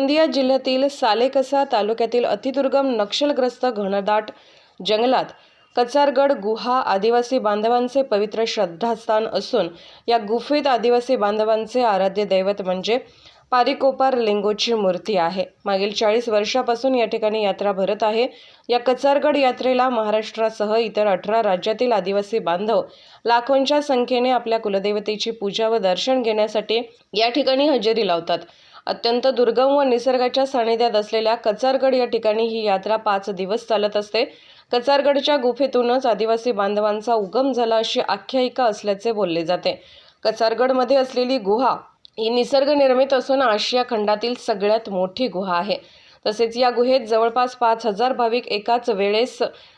गोंदिया जिल्ह्यातील सालेकसा तालुक्यातील अतिदुर्गम नक्षलग्रस्त घनदाट जंगलात कचारगड गुहा आदिवासी बांधवांचे पवित्र श्रद्धास्थान असून या गुफेत आदिवासी बांधवांचे आराध्य दैवत म्हणजे पारिकोपार लिंगोची मूर्ती आहे. मागील चाळीस वर्षापासून या ठिकाणी यात्रा भरत आहे. या कचारगड यात्रेला महाराष्ट्रासह इतर अठरा राज्यातील आदिवासी बांधव लाखोंच्या संख्येने आपल्या कुलदेवतेची पूजा व दर्शन घेण्यासाठी या ठिकाणी हजेरी लावतात. अत्यंत दुर्गम व निसर्गाच्या सानिध्यात असलेल्या कचारगड या ठिकाणी ही यात्रा पाच दिवस चालत असते. कचारगडच्या गुफेतूनच आदिवासी बांधवांचा उगम झाला अशी आख्यायिका असल्याचे बोलले जाते. कचारगडमध्ये असलेली गुहा ही निसर्गनिर्मित असून आशिया खंडातील सगळ्यात मोठी गुहा आहे. तसेच या गुहेत जवळपास पाच हजार भाविक एकाच वेळेस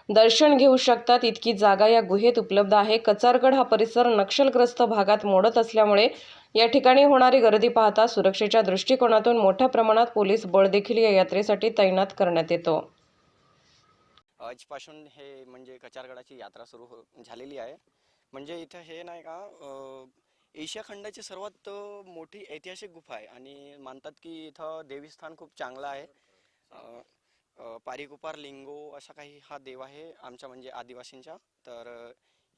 दर्शन घेऊ शकतात. इतकी जागा या गुहेत उपलब्ध आहे. कचारगड हा परिसर नक्षलग्रस्त भागात मोडत असल्यामुळे या ठिकाणी होणारी गर्दी पाहता सुरक्षेच्या दृष्टिकोनातून मोठ्या प्रमाणात पोलीस बळ देखील या यात्रेसाठी तैनात करण्यात येतो. आजपासून हे म्हणजे कचारगडाची यात्रा सुरू हो झालेली आहे. म्हणजे इथं हे नाही का एशिया खंडाची सर्वात मोठी ऐतिहासिक गुफा आहे. आणि मानतात की इथं देवीस्थान खूप चांगलं आहे. पारिकुपार लिंगो असा काही हा देव आहे आमच्या म्हणजे आदिवासींचा तर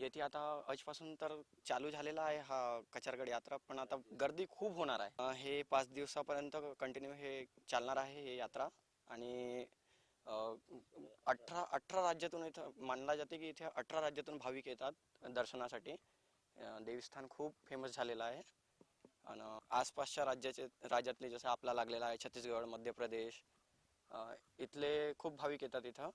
येथे आता आजपासून तर चालू झालेला आहे हा कचारगड यात्रा पण आता गर्दी खूप होणार आहे. हे पाच दिवसापर्यंत कंटिन्यू हे चालणार आहे हे यात्रा. आणि अठरा अठरा राज्यातून इथं मानला जाते की इथे अठरा राज्यातून भाविक येतात दर्शनासाठी. देवस्थान खूप फेमस झालेलं आहे. आणि आसपासच्या राज्याचे राज्यातले जसं आपला लागलेला आहे छत्तीसगड मध्य प्रदेश इथले खूप भाविक येतात इथं